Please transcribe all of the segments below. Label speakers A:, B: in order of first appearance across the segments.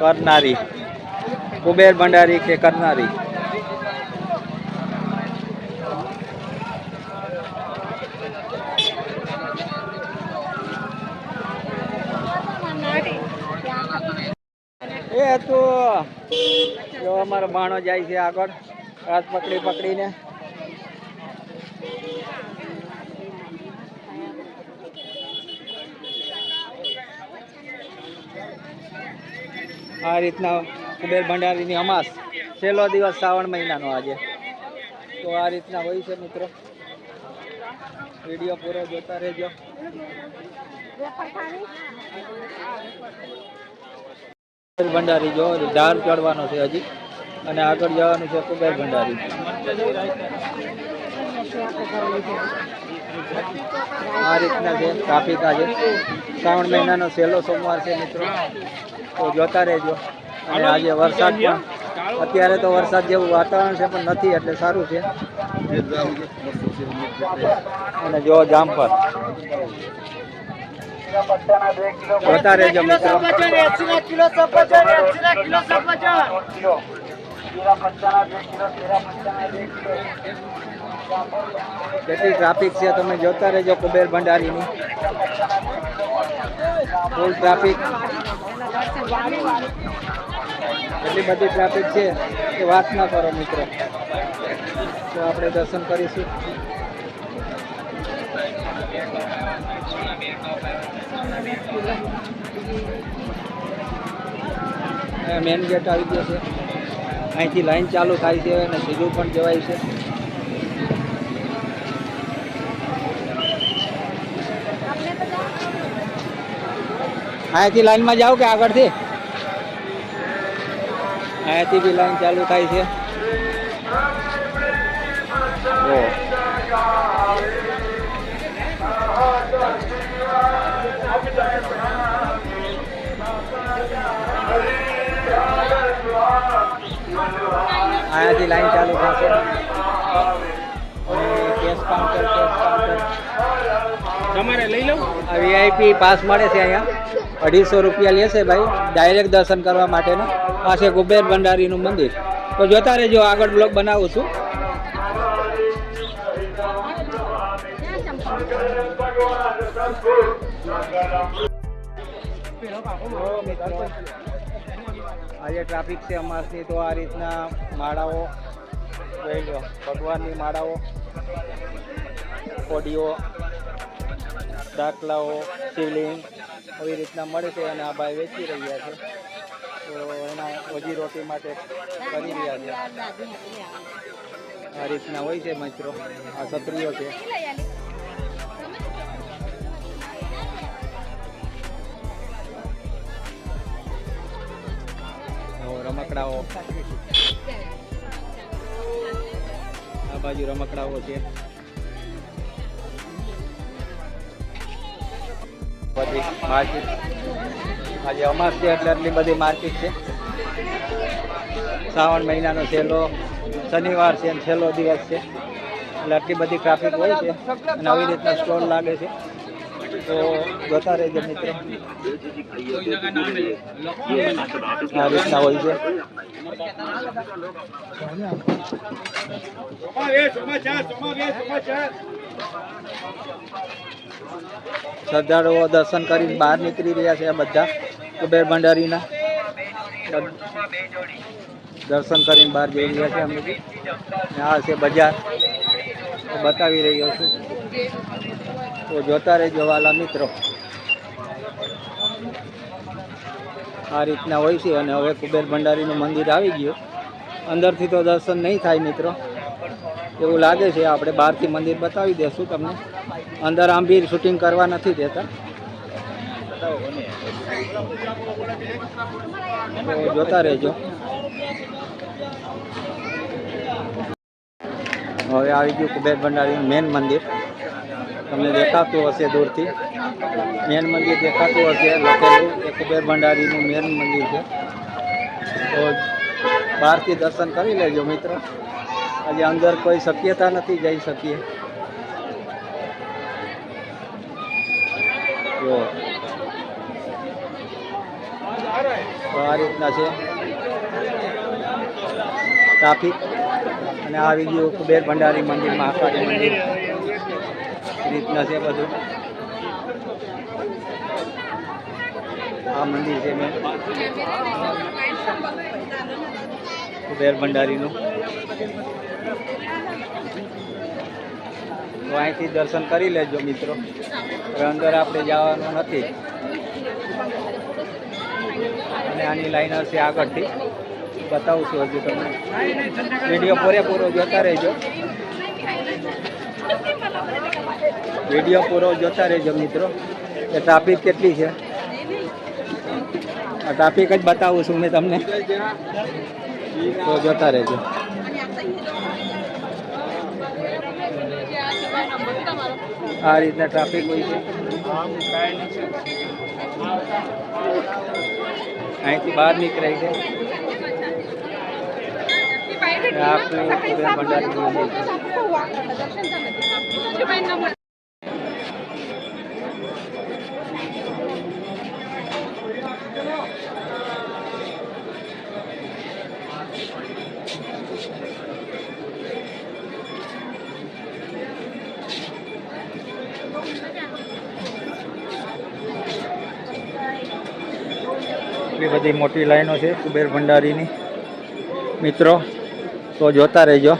A: કરનારી, કુબેર ભંડારી કે કરનારી? એ તો જો અમારો ભાણો જાય છે આગળ, હાથ પકડી પકડીને. આ રીતના કુબેર ભંડારીની અમાસ છેલ્લો દિવસ શ્રાવણ મહિનાનો આજે. તો આ રીતના હોય છે મિત્રો. વીડિયો પૂરો જોતા રહેજો. ભંડારી જો ઢાળ ચડવાનો છે હજી. અને આગળ જવાનું છે કુબેર ભંડારી. આ રીતના છે ટ્રાફિક આજે શ્રાવણ મહિનાનો છેલ્લો સોમવાર છે મિત્રો. તો જોતા રહેજો. અને આજે વરસાદ પણ અત્યારે તો વરસાદ જેવું વાતાવરણ છે પણ નથી એટલે સારું છે. અને જો જામફળ જોતા રહેજો મિત્રો. કેટલી ટ્રાફિક છે તમે જોતા રહેજો કુબેર ભંડારીની. ફૂલ ટ્રાફિક એટલી બધી ટ્રાફિક છે કે વાત ના કરો મિત્રો. તો આપણે દર્શન કરીશું. મેન ગેટ આવી ગયો છે. અહીંથી લાઈન ચાલુ થાય છે અને સીધું પણ જવાય છે. અહીંયાથી લાઈનમાં જાઓ કે આગળથી? અહીંયાથી બી લાઈન ચાલુ થાય છે. ઓ. અહીંયાથી લાઈન ચાલુ થશે. કેશ કાઉન્ટર કેશ કાઉન્ટર
B: તમારે લઈ લો
A: આ વીઆઈપી પાસ મળે છે અહીંયા. અઢીસો રૂપિયા લેશે ભાઈ ડાયરેક્ટ દર્શન કરવા માટેનો. પાસે કુબેર ભંડારીનું મંદિર. તો જોતા રહેજો, આગળ બ્લોગ બનાવું છું. આજે ટ્રાફિક છે અમાસની તો આ રીતના માળાઓ ભગવાનની માળાઓ કોડીઓ દાખલાઓ, શિવલિંગ આવી રીતના મળે છે અને આ ભાઈ વેચી રહ્યા છે. તો એના ઓજી રોટી માટે કરી રહ્યા છે. આ રીતના હોય છે મિત્રો. આ છત્રીઓ છે. રમકડાઓ. આ બાજુ રમકડાઓ છે. બધી માર્કેટ. આજે અમાસ છે એટલે આટલી બધી માર્કેટ છે. શ્રાવણ મહિનાનો છેલ્લો, શનિવાર છે અને છેલ્લો દિવસ છે. એટલે આટલી બધી ટ્રાફિક હોય છે અને આવી રીતના સ્ટોલ લાગે છે. તો જોતા રહેજો મિત્રો. આ રીતના હોય છે. શ્રદ્ધાળુઓ દર્શન કરીને બહાર નીકળી રહ્યા છે આ બધા કુબેર ભંડારીના દર્શન કરીને બહાર જઈ રહ્યા છે અમે. આ છે બજાર. બતાવી રહ્યો છું. તો જોતા રહેજો વાલા મિત્રો. આ રીતના હોય છે અને હવે કુબેર ભંડારીનું મંદિર આવી ગયું. અંદરથી તો દર્શન નહીં થાય મિત્રો. એવું લાગે છે, આપણે બહારથી મંદિર બતાવી દેશું તમને. અંદર આમ શૂટિંગ કરવા નથી દેતા. જોતા રહેજો. હવે આવી ગયું કુબેર ભંડારીનું મેન મંદિર. તમને દેખાતું હશે દૂરથી. મેન મંદિર દેખાતું હશે, લખેલું એ કુબેર ભંડારીનું મેન મંદિર છે. તો બહારથી દર્શન કરી લેજો મિત્રો. આજે અંદર કોઈ શક્યતા નથી, જઈ શકીએ. જો. આ રીતના છે. ટ્રાફિક. અને આવી ગયું કુબેર ભંડારી મંદિર મહાકાળી મંદિર. રીતના છે બધું. આ મંદિર છે મેં. કુબેર ભંડારીનું. તો અહીંથી દર્શન કરી લેજો મિત્રો. અંદર આપણે જવાનું નથી. અને આની લાઈન હશે આગળથી. બતાવું છું હજુ તમને. વીડિયો પૂરેપૂરો જોતા રહેજો. વીડિયો પૂરો જોતા રહેજો મિત્રો. કે ટ્રાફિક કેટલી છે? આ ટ્રાફિક જ બતાવું છું મેં તમને. તો જોતા રહેજો. આ રીતના ટ્રાફિક હોય છે. અહીંથી બહાર નીકળાય છે. આપણે છે. એટલી બધી મોટી લાઈનો છે કુબેર ભંડારીની. મિત્રો તો જોતા રહેજો.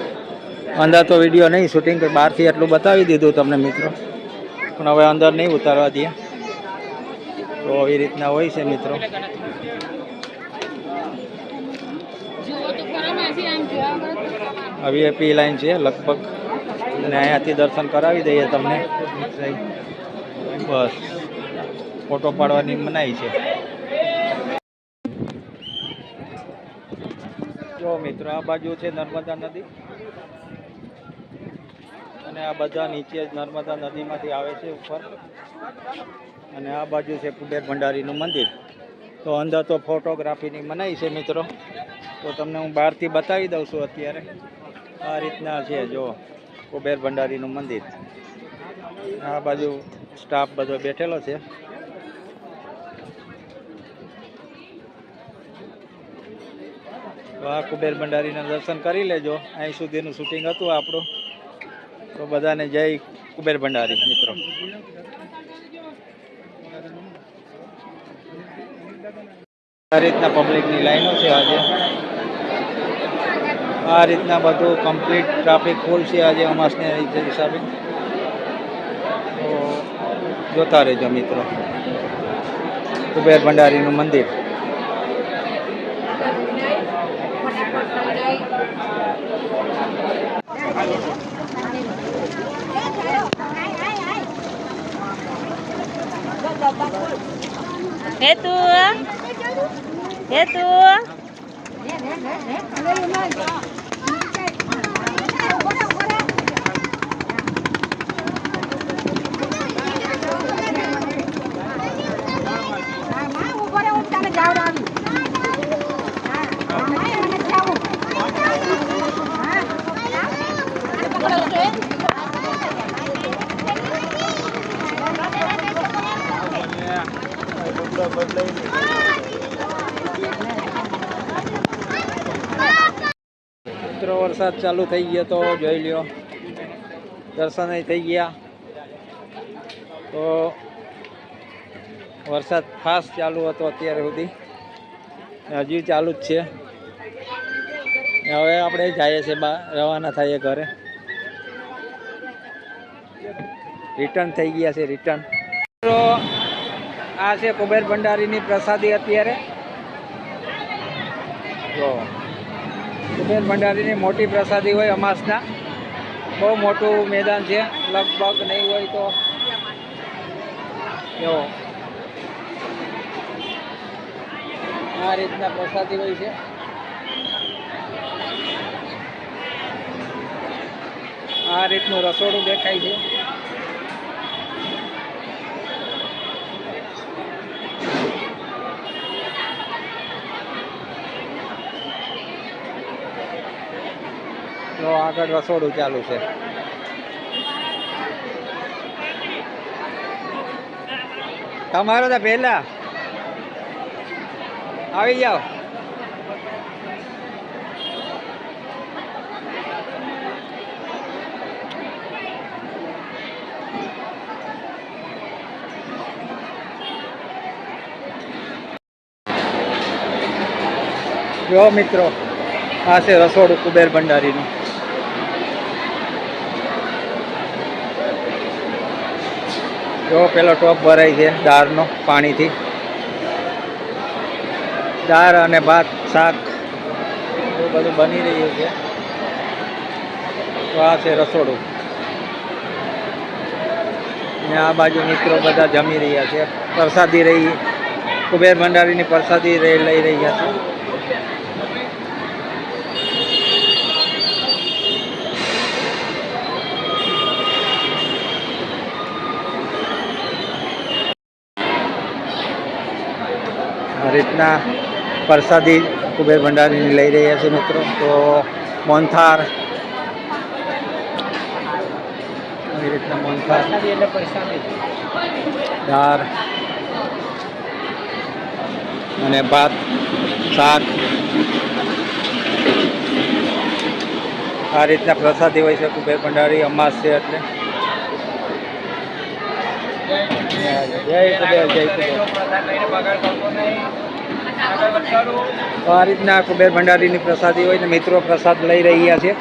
A: અંદર તો વીડિયો નહીં શૂટિંગ બહારથી એટલું બતાવી દીધું તમને મિત્રો. પણ હવે અંદર નહીં ઉતારવા દઈએ. તો આવી રીતના હોય છે મિત્રો. આ વીઆઈપી લાઈન છે લગભગ. અને અહીંયાથી દર્શન કરાવી દઈએ તમને. બસ. ફોટો પાડવાની મનાઈ છે. જો મિત્રો, આ બાજુ છે નર્મદા નદી. અને આ બધા નીચે જ નર્મદા નદીમાંથી આવે છે ઉપર. અને આ બાજુ છે કુબેર ભંડારીનું મંદિર. તો અંદર તો ફોટોગ્રાફીની મનાઈ છે મિત્રો. તો તમને હું બહારથી બતાવી દઉં છું અત્યારે. આ રીતના છે જો કુબેર ભંડારીનું મંદિર. આ બાજુ સ્ટાફ બધો બેઠેલો છે. આ કુબેર ભંડારીના દર્શન કરી લેજો. અહીં સુધીનું શૂટિંગ હતું આપણું. તો બધાને જય કુબેર ભંડારી, મિત્રો. આ રીતના પબ્લિકની લાઈનો છે આજે. આ રીતના બધું કમ્પ્લીટ ટ્રાફિક ફૂલ છે આજે અમાસને હિસાબે. તો જોતા રહેજો, મિત્રો. કુબેર ભંડારીનું મંદિર.
C: હેતુ હેતુ
A: વરસાદ ચાલુ થઈ ગયો તો જોઈ લ્યો. દર્શન થઈ ગયા. તો વરસાદ ફાસ્ટ ચાલુ હતો અત્યારે સુધી. હજુ ચાલુ જ છે. હવે આપણે જઈએ છીએ રવાના થઈએ ઘરે. રિટર્ન થઈ ગયા છે, રિટર્ન. તો આ છે કુબેર ભંડારીની પ્રસાદી અત્યારે. જો. કુબેર ભંડારીની મોટી પ્રસાદી હોય અમાસના. બહુ મોટું મેદાન છે, લગભગ નહીં હોય તો. એવો આ રીતના પ્રસાદી હોય છે. આ રીતનું રસોડું દેખાય છે. તો આગળ રસોડું ચાલુ છે. તમારો તો પહેલા. આવી જાઓ. જો મિત્રો, આ છે રસોડું કુબેર ભંડારીનું. જો પેલો ટોપ ભરાય છે દાળનો પાણીથી. દાળ અને ભાત, શાક. બધું બની રહ્યું છે. તો આ છે રસોડું. ને આ બાજુ મિત્રો બધા જમી રહ્યા છે. પ્રસાદી રહી. કુબેર ભંડારીની પ્રસાદી લઈ રહ્યા છે. રીતના પ્રસાદી કુબેર ભંડારીની લઈ રહ્યા છે મિત્રો. તો મોનથાર આવી રીતના મોનથાર દાળ. અને ભાત શાક. આ રીતના પ્રસાદી હોય છે કુબેર ભંડારી અમાસ છે એટલે. જય કુબેર જય આ રીતના કુબેર ભંડારીની પ્રસાદી હોય ને મિત્રો પ્રસાદ લઈ રહ્યા છે.